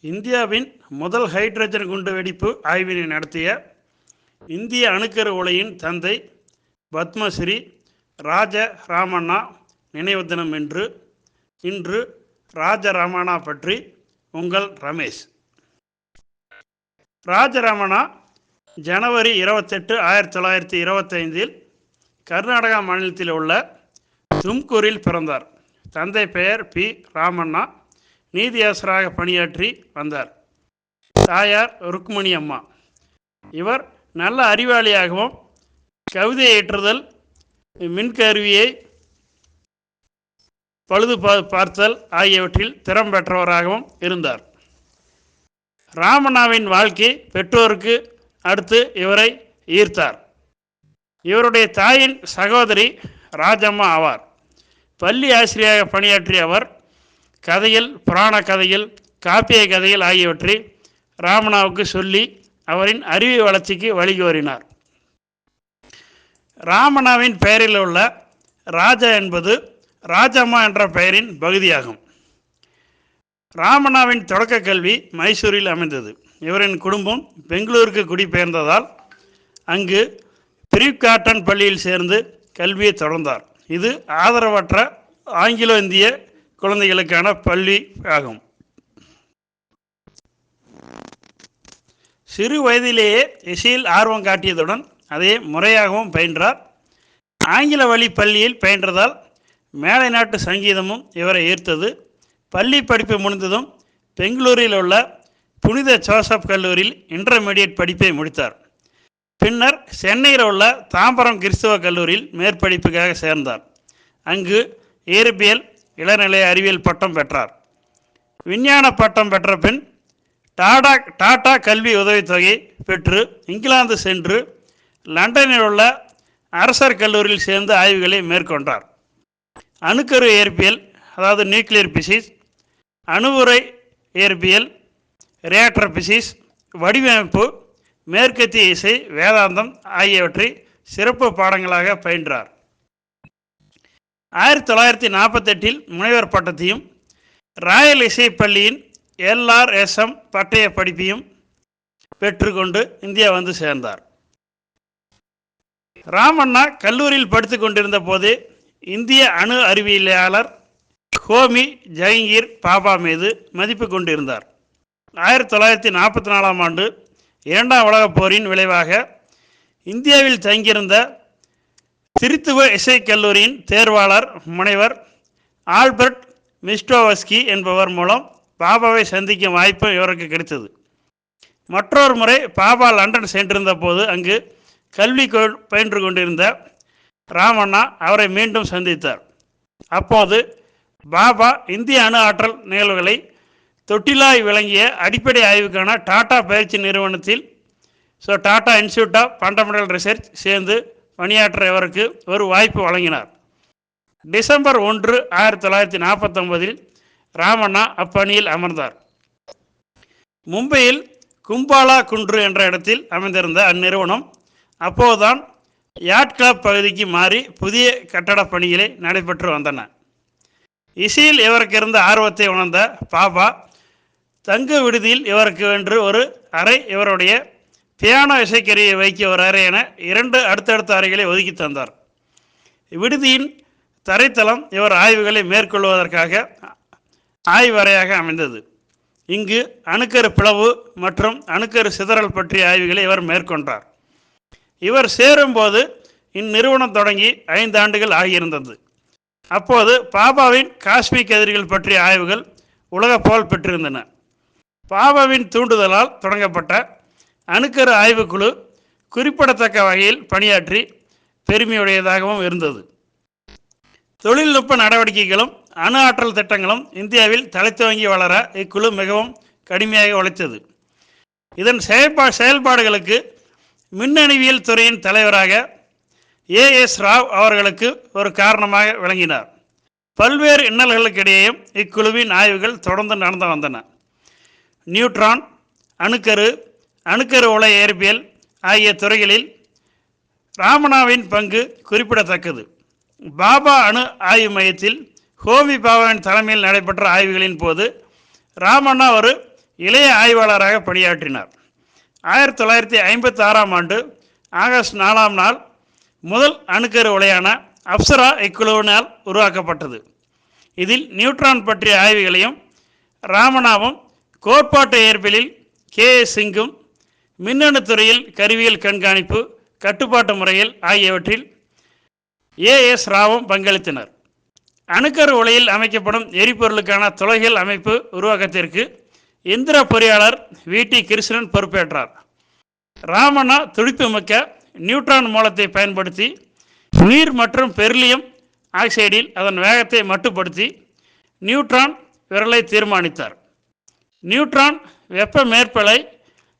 இந்தியாவின் முதல் ஹைட்ரஜன் குண்டு வெடிப்பு ஆய்வினை நடத்திய இந்திய அணுக்கரு உலையின் தந்தை பத்மஸ்ரீ ராஜ ராமண்ணா நினைவு தினம் என்று இன்று ராஜ ராமண்ணா பற்றி உங்கள் ரமேஷ். ராஜராமண்ணா ஜனவரி இருபத்தெட்டு ஆயிரத்தி தொள்ளாயிரத்தி இருபத்தைந்தில் கர்நாடகா மாநிலத்தில் உள்ள தும்கூரில் பிறந்தார். தந்தை பெயர் பி. ராமண்ணா. நீதியாசராக பணியாற்றி வந்தார். தாயார் ருக்மணி அம்மா. இவர் நல்ல அறிவாளியாகவும் கவிதை ஏற்றுதல் மின்கருவியை பழுது பா- பார்த்தல் ஆகியவற்றில் திறம் பெற்றவராகவும் இருந்தார். ராமண்ணாவின் வாழ்க்கை பெற்றோருக்கு அடுத்து இவரை ஈர்த்தார். இவருடைய தாயின் சகோதரி ராஜம்மா ஆவார். பள்ளி ஆசிரியராக பணியாற்றிய அவர் கதையில் புராண கதையில் காப்பிய கதைகள் ஆகியவற்றை ராமணாவுக்கு சொல்லி அவரின் அறிவு வளர்ச்சிக்கு வழிகோரினார். ராமனாவின் பெயரில் உள்ள ராஜா என்பது ராஜம்மா என்ற பெயரின் பகுதியாகும். ராமனாவின் தொடக்க கல்வி மைசூரில் அமைந்தது. இவரின் குடும்பம் பெங்களூருக்கு குடிபெயர்ந்ததால் அங்கு பிரிவ்காட்டன் பள்ளியில் சேர்ந்து கல்வியை தொடர்ந்தார். இது ஆதரவற்ற ஆங்கிலோ இந்திய குழந்தைகளுக்கான பள்ளி ஆகும். சிறு வயதிலேயே இசையில் ஆர்வம் காட்டியதுடன் அதை முறையாகவும் பயின்றார். ஆங்கில வழி பள்ளியில் பயின்றதால் மேலை நாட்டு சங்கீதமும் இவரை ஈர்த்தது. பள்ளி படிப்பு முடிந்ததும் பெங்களூரில் உள்ள புனித ஜோசப் கல்லூரியில் இன்டர்மீடியட் படிப்பை முடித்தார். பின்னர் சென்னையில் உள்ள தாம்பரம் கிறிஸ்துவ கல்லூரியில் மேற்படிப்புக்காக சேர்ந்தார். அங்கு இயற்பியல் இளநிலை அறிவியல் பட்டம் பெற்றார். விஞ்ஞான பட்டம் பெற்ற பின் டாடா டாடா கல்வி உதவித்தொகை பெற்று இங்கிலாந்து சென்று லண்டனில் உள்ள அரசர் கல்லூரியில் சேர்ந்து ஆய்வுகளை மேற்கொண்டார். அணுக்கரு இயற்பியல் அதாவது நியூக்ளியர் பிசிஸ் அணுவுரை இயற்பியல் ரியாக்டர் பிசிஸ் வடிவமைப்பு மேற்கத்திய இசை வேதாந்தம் ஆகியவற்றை சிறப்பு பாடங்களாக பயின்றார். ஆயிரத்தி தொள்ளாயிரத்தி நாற்பத்தெட்டில் முனைவர் பட்டத்தையும் ராயல் இசைப்பள்ளியின் எல்ஆர்எஸ்எம் பட்டய படிப்பையும் பெற்றுக்கொண்டு இந்தியா வந்து சேர்ந்தார். ராமண்ணா கல்லூரியில் படித்து கொண்டிருந்த போது இந்திய அணு அறிவியலாளர் ஹோமி ஜஹங்கீர் பாபா மீது மதிப்பு கொண்டிருந்தார். ஆயிரத்தி தொள்ளாயிரத்தி நாற்பத்தி நாலாம் ஆண்டு இரண்டாம் உலகப் போரின் விளைவாக இந்தியாவில் தங்கியிருந்த திருத்துவ இசைக் கல்லூரியின் தேர்வாளர் முனைவர் ஆல்பர்ட் மிஸ்டோவஸ்கி என்பவர் மூலம் பாபாவை சந்திக்கும் வாய்ப்பு இவருக்கு கிடைத்தது. மற்றொரு முறை பாபா லண்டன் சென்றிருந்த போது அங்கு கல்வி பயின்று கொண்டிருந்த ராமண்ணா அவரை மீண்டும் சந்தித்தார். அப்போது பாபா இந்திய அணு ஆற்றல் நிகழ்வுகளை தொட்டிலாய் விளங்கிய அடிப்படை ஆய்வுக்கான டாடா பயிற்சி நிறுவனத்தில் so Tata institute of fundamental research சேர்ந்து பணியாற்ற இவருக்கு ஒரு வாய்ப்பு வழங்கினார். டிசம்பர் ஒன்று ஆயிரத்தி தொள்ளாயிரத்தி நாற்பத்தொன்பதில் ராமண்ணா அப்பணியில் அமர்ந்தார். மும்பையில் கும்பாலா குன்று என்ற இடத்தில் அமைந்திருந்த அந்நிறுவனம் அப்போதுதான் யாட் கிளப் பகுதிக்கு மாறி புதிய கட்டடப் பணிகளை நடைபெற்று வந்தன. இசையில் இவருக்கு இருந்த ஆர்வத்தை உணர்ந்த பாபா தங்கு விடுதியில் இவருக்கு என்று ஒரு அறை இவருடைய பியானோ இசைக்கருவியை வைக்க ஒரு அறை என இரண்டு அடுத்தடுத்த அறைகளை ஒதுக்கி தந்தார். விடுதியின் தரைத்தளம் இவர் ஆய்வுகளை மேற்கொள்வதற்காக ஆய்வறையாக அமைந்தது. இங்கு அணுக்கரு பிளவு மற்றும் அணுக்கரு சிதறல் பற்றிய ஆய்வுகளை இவர் மேற்கொண்டார். இவர் சேரும்போது இந்நிறுவனம் தொடங்கி ஐந்து ஆண்டுகள் ஆகியிருந்தது. அப்போது பாபாவின் காஸ்மிக் எதிரிகள் பற்றிய ஆய்வுகள் உலக புகழ் பெற்றிருந்தன. பாபாவின் தூண்டுதலால் தொடங்கப்பட்ட அணுக்கரு ஆய்வுக்குழு குறிப்பிடத்தக்க வகையில் பணியாற்றி பெருமையுடையதாகவும் இருந்தது. தொழில்நுட்ப நடவடிக்கைகளும் அணு ஆற்றல் திட்டங்களும் இந்தியாவில் தலைத்துவங்கி வளர இக்குழு மிகவும் கடுமையாக உழைத்தது. இதன் செயல்பா செயல்பாடுகளுக்கு மின்னணுவியல் துறையின் தலைவராக ஏஎஸ் ராவ் அவர்களுக்கு ஒரு காரணமாக விளங்கினார். பல்வேறு இன்னல்களுக்கிடையேயும் இக்குழுவின் ஆய்வுகள் தொடர்ந்து நடந்து வந்தன. நியூட்ரான் அணுக்கரு அணுக்கரு உலை இயற்பியல் ஆகிய துறைகளில் ராமனாவின் பங்கு குறிப்பிடத்தக்கது. பாபா அணு ஆய்வு மையத்தில் ஹோமி பாபாவின் தலைமையில் நடைபெற்ற ஆய்வுகளின் போது ராமண்ணா ஒரு இளைய ஆய்வாளராக பணியாற்றினார். ஆயிரத்தி தொள்ளாயிரத்தி ஐம்பத்தி ஆறாம் ஆண்டு ஆகஸ்ட் நாலாம் நாள் முதல் அணுக்கரு உலையான அப்சரா இக்குழுவினால் உருவாக்கப்பட்டது. இதில் நியூட்ரான் பற்றிய ஆய்வுகளையும் ராமனாவும் கோட்பாட்டு இயற்பியலில் கே எஸ் சிங்கும் மின்னணு துறையில் கருவியல் கண்காணிப்பு கட்டுப்பாட்டு முறையில் ஆகியவற்றில் ஏ எஸ் ராவும் பங்களித்தனர். அணுக்கரு உலையில் அமைக்கப்படும் எரிபொருளுக்கான துளைகள் அமைப்பு உருவாக்கத்திற்கு இந்திர பொறியாளர் வி. டி. கிருஷ்ணன் பொறுப்பேற்றார். ராமண்ணா துடிப்புமிக்க நியூட்ரான் மூலத்தை பயன்படுத்தி நீர் மற்றும் பெர்லியம் ஆக்சைடில் அதன் வேகத்தை மட்டுப்படுத்தி நியூட்ரான் விரலை தீர்மானித்தார். நியூட்ரான் வெப்ப மேற்பலை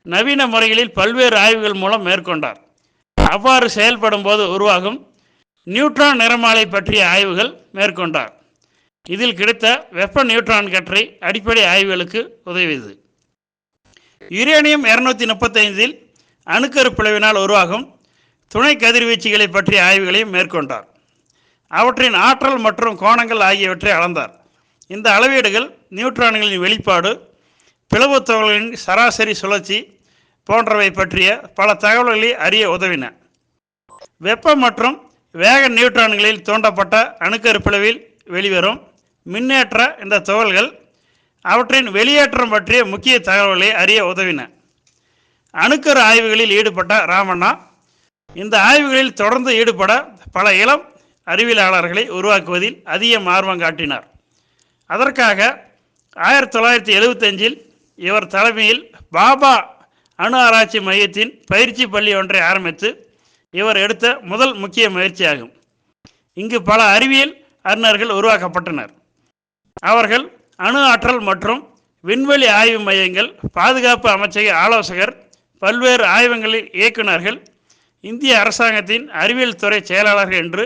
நவீன முறைகளில் பல்வேறு ஆய்வுகள் மூலம் மேற்கொண்டார். அவ்வாறு செயல்படும் போது உருவாகும் நியூட்ரான் நிறமாலை பற்றிய ஆய்வுகள் மேற்கொண்டார். இதில் கிடைத்த வெப்ப நியூட்ரான் கற்றை அடிப்படை ஆய்வுகளுக்கு உதவியது. யுரேனியம் இருநூத்தி முப்பத்தைந்தில் அணுக்கரு பிளவினால் உருவாகும் துணை கதிர்வீச்சுகளை பற்றிய ஆய்வுகளையும் மேற்கொண்டார். அவற்றின் ஆற்றல் மற்றும் கோணங்கள் ஆகியவற்றை அளந்தார். இந்த அளவீடுகள் நியூட்ரான்களின் வெளிப்பாடு பிளவுத் துகள்களின் சராசரி சுழற்சி போன்றவை பற்றிய பல தகவல்களை அறிய உதவின. வெப்ப மற்றும் வேக நியூட்ரான்களில் தூண்டப்பட்ட அணுக்கரு பிளவில் வெளிவரும் மின்னேற்ற இந்த துகள்கள் அவற்றின் வெளியேற்றம் பற்றிய முக்கிய தகவல்களை அறிய உதவின. அணுக்கரு ஆய்வுகளில் ஈடுபட்ட ராமண்ணா இந்த ஆய்வுகளில் தொடர்ந்து ஈடுபட பல இளம் அறிவியலாளர்களை உருவாக்குவதில் அதிக ஆர்வம் காட்டினார். அதற்காக ஆயிரத்தி தொள்ளாயிரத்தி எழுபத்தஞ்சில் இவர் தலைமையில் பாபா அணு ஆராய்ச்சி மையத்தின் பயிற்சி பள்ளி ஒன்றை ஆரம்பித்து இவர் எடுத்த முதல் முக்கிய முயற்சியாகும். இங்கு பல அறிவியல் அறிஞர்கள் உருவாக்கப்பட்டனர். அவர்கள் அணு ஆற்றல் மற்றும் விண்வெளி ஆய்வு மையங்கள் பாதுகாப்பு அமைச்சக ஆலோசகர் பல்வேறு ஆய்வகங்களில் இயக்குநர்கள் இந்திய அரசாங்கத்தின் அறிவியல் துறை செயலாளர்கள் என்று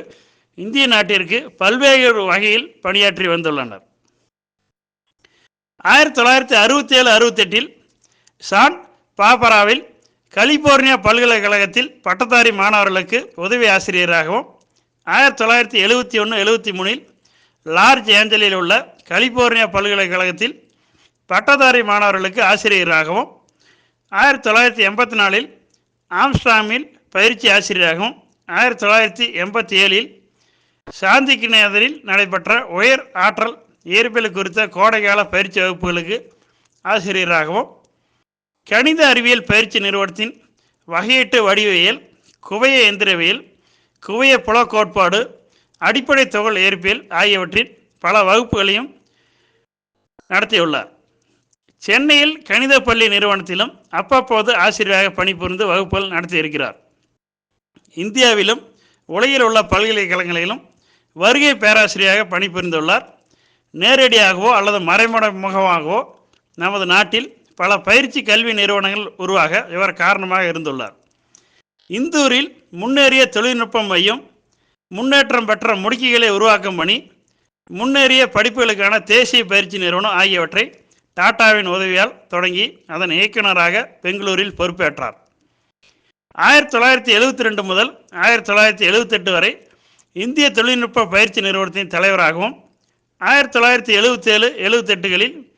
இந்திய நாட்டிற்கு பல்வேறு வகையில் பணியாற்றி வந்துள்ளனர். ஆயிரத்தி தொள்ளாயிரத்தி அறுபத்தி ஏழு அறுபத்தெட்டில் சான் பாபராவில் கலிபோர்னியா பல்கலைக்கழகத்தில் பட்டதாரி மாணவர்களுக்கு உதவி ஆசிரியராகவும் ஆயிரத்தி தொள்ளாயிரத்தி எழுபத்தி ஒன்று எழுபத்தி மூணில் லார்ஜ் ஏஞ்சலில் உள்ள கலிபோர்னியா பல்கலைக்கழகத்தில் பட்டதாரி மாணவர்களுக்கு ஆசிரியராகவும் ஆயிரத்தி தொள்ளாயிரத்தி எண்பத்தி நாலில் ஆம்ஸ்டாமில் பயிற்சி ஆசிரியராகவும் ஆயிரத்தி தொள்ளாயிரத்தி எண்பத்தி ஏழில் சாந்திக்கிநேதரில் நடைபெற்ற உயர் ஆற்றல் இயற்பியல் குறித்த கோடைகால பயிற்சி வகுப்புகளுக்கு ஆசிரியராகவும் கணித அறிவியல் பயிற்சி நிறுவனத்தின் வகையீட்டு வடிவியல் குவைய எந்திரவியல் குவைய புல கோட்பாடு அடிப்படை தொகல் இயற்பியல் ஆகியவற்றின் பல வகுப்புகளையும் நடத்தியுள்ளார். சென்னையில் கணித பள்ளி நிறுவனத்திலும் அப்பப்போது ஆசிரியராக பணிபுரிந்து வகுப்புகள் நடத்தியிருக்கிறார். இந்தியாவிலும் உலகில் உள்ள பல்கலைக்கழகங்களிலும் வருகை பேராசிரியராக பணிபுரிந்துள்ளார். நேரடியாகவோ அல்லது மறைமுகமாகவோ நமது நாட்டில் பல பயிற்சி கல்வி நிறுவனங்கள் உருவாக இவர் காரணமாக இருந்துள்ளார். இந்தூரில் முன்னேறிய தொழில்நுட்ப மையம் முன்னேற்றம் பெற்ற முடுக்கிகளை உருவாக்கும் பணி முன்னேறிய படிப்புகளுக்கான தேசிய பயிற்சி நிறுவனம் ஆகியவற்றை டாடாவின் உதவியால் தொடங்கி அதன் இயக்குநராக பெங்களூரில் பொறுப்பேற்றார். ஆயிரத்தி தொள்ளாயிரத்தி எழுபத்தி ரெண்டு முதல் ஆயிரத்தி தொள்ளாயிரத்தி எழுபத்தெட்டு வரை இந்திய தொழில்நுட்ப பயிற்சி நிறுவனத்தின் தலைவராகவும் ஆயிரத்தி தொள்ளாயிரத்தி எழுபத்தேழு எழுபத்தெட்டுகளில்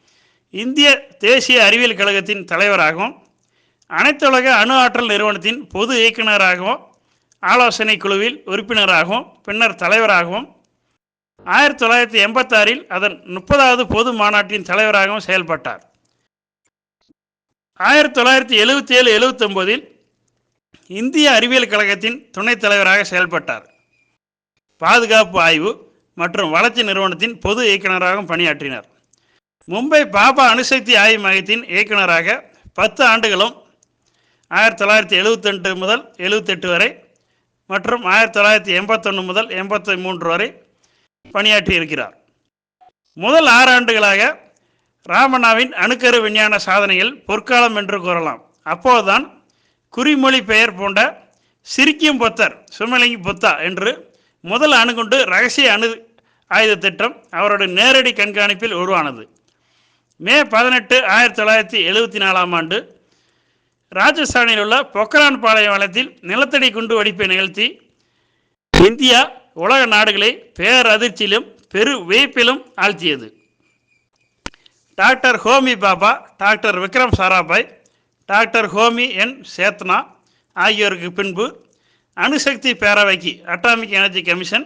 இந்திய தேசிய அறிவியல் கழகத்தின் தலைவராகவும் அனைத்துலக அணு ஆற்றல் நிறுவனத்தின் பொது இயக்குநராகவும் ஆலோசனை குழுவில் உறுப்பினராகவும் பின்னர் தலைவராகவும் ஆயிரத்தி தொள்ளாயிரத்தி எண்பத்தாறில் அதன் முப்பதாவது பொது மாநாட்டின் தலைவராகவும் செயல்பட்டார். ஆயிரத்தி தொள்ளாயிரத்தி எழுபத்தி ஏழு எழுபத்தொம்போதில் இந்திய அறிவியல் கழகத்தின் துணைத் தலைவராக செயல்பட்டார். பாதுகாப்பு ஆய்வு மற்றும் வளர்ச்சி நிறுவனத்தின் பொது இயக்குநராகவும் பணியாற்றினார். மும்பை பாபா அணுசக்தி ஆய்வு மையத்தின் இயக்குநராக பத்து ஆண்டுகளும் ஆயிரத்தி தொள்ளாயிரத்தி எழுபத்தெட்டு முதல் எழுபத்தெட்டு வரை மற்றும் ஆயிரத்தி தொள்ளாயிரத்தி எண்பத்தொன்று முதல் எண்பத்தி மூன்று வரை பணியாற்றி இருக்கிறார் முதல் ஆறு ஆண்டுகளாக ராமண்ணாவின் அணுக்கரு விஞ்ஞான சாதனைகள் பொற்காலம் என்று கூறலாம். அப்போதுதான் குறிமொழி பெயர் போன்ற சிரிக்கும் பொத்தர் சுமலிங்கி பொத்தா என்று முதல் அணுகுண்டு ரகசிய அணு ஆயுத திட்டம் அவருடைய நேரடி கண்காணிப்பில் உருவானது. மே பதினெட்டு ஆயிரத்தி தொள்ளாயிரத்தி எழுபத்தி நாலாம் ஆண்டு ராஜஸ்தானில் உள்ள பொக்ரான் பாளையம் வளத்தில் நிலத்தடி குண்டு வெடிப்பை நிகழ்த்தி இந்தியா உலக நாடுகளை பேரதிர்ச்சியிலும் பெரு வியப்பிலும் ஆழ்த்தியது. Doctor Homi Bhabha doctor Vikram Sarabhai doctor Homi N Sethna ஆகியோருக்கு பின்பு அணுசக்தி பேரவைக்கு அட்டாமிக் எனர்ஜி கமிஷன்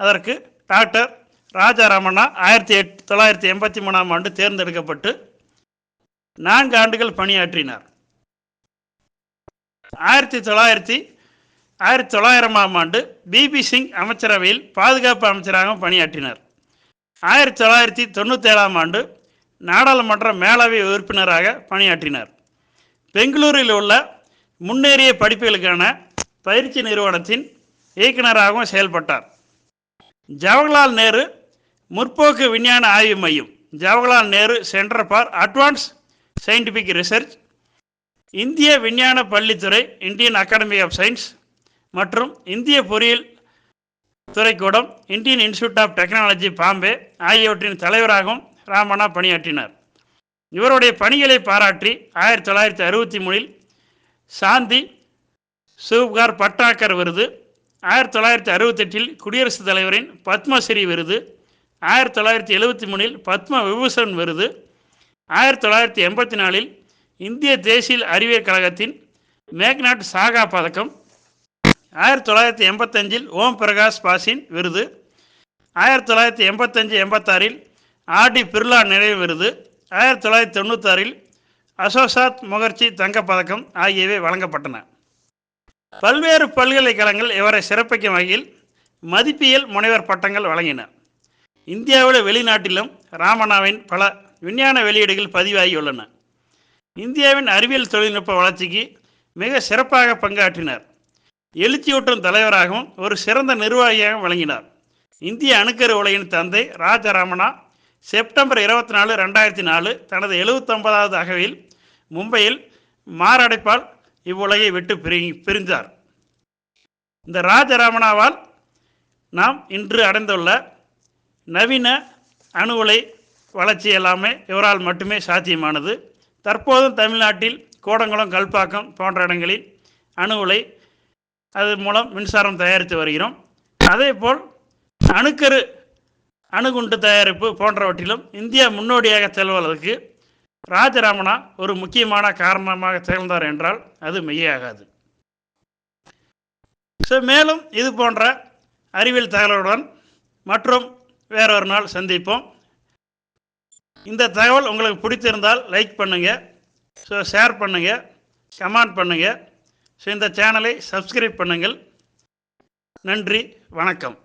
அதற்கு டாக்டர் ராஜாராமண்ணா ஆயிரத்தி எட் தொள்ளாயிரத்தி எண்பத்தி மூணாம் ஆண்டு தேர்ந்தெடுக்கப்பட்டு நான்கு ஆண்டுகள் பணியாற்றினார். ஆயிரத்தி தொள்ளாயிரத்தி ஆயிரத்தி தொள்ளாயிரமாம் ஆண்டு பிபி சிங் அமைச்சரவையில் பாதுகாப்பு அமைச்சராகவும் பணியாற்றினார். ஆயிரத்தி தொள்ளாயிரத்தி தொண்ணூற்றேழாம் ஆண்டு நாடாளுமன்ற மேலவை உறுப்பினராக பணியாற்றினார். பெங்களூரில் உள்ள முன்னேறிய படிப்புகளுக்கான பயிற்சி நிறுவனத்தின் இயக்குநராகவும் செயல்பட்டார். ஜவஹர்லால் நேரு முற்போக்கு விஞ்ஞான ஆய்வு மையம். Jawaharlal Nehru centre for advance scientific research. இந்திய விஞ்ஞான பள்ளித்துறை இந்தியன் அகாடமி ஆஃப் சயின்ஸ் மற்றும் இந்திய பொறியியல் துறைக்கூடம் Indian institute of technology Bombay ஆகியவற்றின் தலைவராகவும் ராமண்ணா பணியாற்றினார். இவருடைய பணிகளை பாராட்டி ஆயிரத்தி தொள்ளாயிரத்தி அறுபத்தி மூணில் சாந்தி சிவகார் பட்டாக்கர் விருது ஆயிரத்தி தொள்ளாயிரத்தி அறுபத்தெட்டில் குடியரசுத் தலைவரின் பத்மஸ்ரீ விருது ஆயிரத்தி தொள்ளாயிரத்தி எழுபத்தி மூணில் பத்ம விபூஷன் விருது ஆயிரத்தி தொள்ளாயிரத்தி எண்பத்தி நாலில் இந்திய தேசிய அறிவியல் கழகத்தின் மேக்னாட் சாகா பதக்கம் ஆயிரத்தி தொள்ளாயிரத்தி எண்பத்தஞ்சில் ஓம் பிரகாஷ் பாசின் விருது ஆயிரத்தி தொள்ளாயிரத்தி எண்பத்தஞ்சு எண்பத்தாறில் ஆர்டி பிர்லா நினைவு விருது ஆயிரத்தி தொள்ளாயிரத்தி தொண்ணூத்தாறில் அசோசாத் முகர்ஜி தங்கப்பதக்கம் ஆகியவை வழங்கப்பட்டன. பல்வேறு பல்கலைக்கழகங்கள் இவரை சிறப்பிக்கும் வகையில் மதிப்பியல் முனைவர் பட்டங்கள் வழங்கின. இந்தியாவில் வெளிநாட்டிலும் ராமணாவின் பல விஞ்ஞான வெளியீடுகள் பதிவாகியுள்ளன. இந்தியாவின் அறிவியல் தொழில்நுட்ப வளர்ச்சிக்கு மிக சிறப்பாக பங்காற்றினார். எழுச்சியூட்டும் தலைவராகவும் ஒரு சிறந்த நிர்வாகியாகவும் வழங்கினார் இந்திய அணுக்கரு உலகின் தந்தை ராஜராமனா செப்டம்பர் இருபத்தி நாலு ரெண்டாயிரத்தி நாலு தனது எழுபத்தொன்பதாவது அகவையில் மும்பையில் மாரடைப்பால் இவ்வுலகை விட்டு பிரி பிரிந்தார். இந்த ராஜராமனாவால் நாம் இன்று அடைந்துள்ள நவீன அணு உலை வளர்ச்சி எல்லாமே இவரால் மட்டுமே சாத்தியமானது. தற்போதும் தமிழ்நாட்டில் கோடங்குளம் கல்பாக்கம் போன்ற இடங்களில் அணு உலை அது மூலம் மின்சாரம் தயாரித்து வருகிறோம். அதேபோல் அணுக்கரு அணுகுண்டு தயாரிப்பு போன்றவற்றிலும் இந்தியா முன்னோடியாக செல்வதற்கு ராஜராமனா ஒரு முக்கியமான காரணமாக திகழ்ந்தார் என்றால் அது மெய்யாகாது. ஸோ மேலும் இது போன்ற அறிவியல் தகவலுடன் மற்றும் வேறொரு நாள் சந்திப்போம். இந்த தகவல் உங்களுக்கு பிடித்திருந்தால் லைக் பண்ணுங்கள் ஸோ ஷேர் பண்ணுங்கள் கமெண்ட் பண்ணுங்கள் ஸோ இந்த சேனலை சப்ஸ்கிரைப் பண்ணுங்கள். நன்றி. வணக்கம்.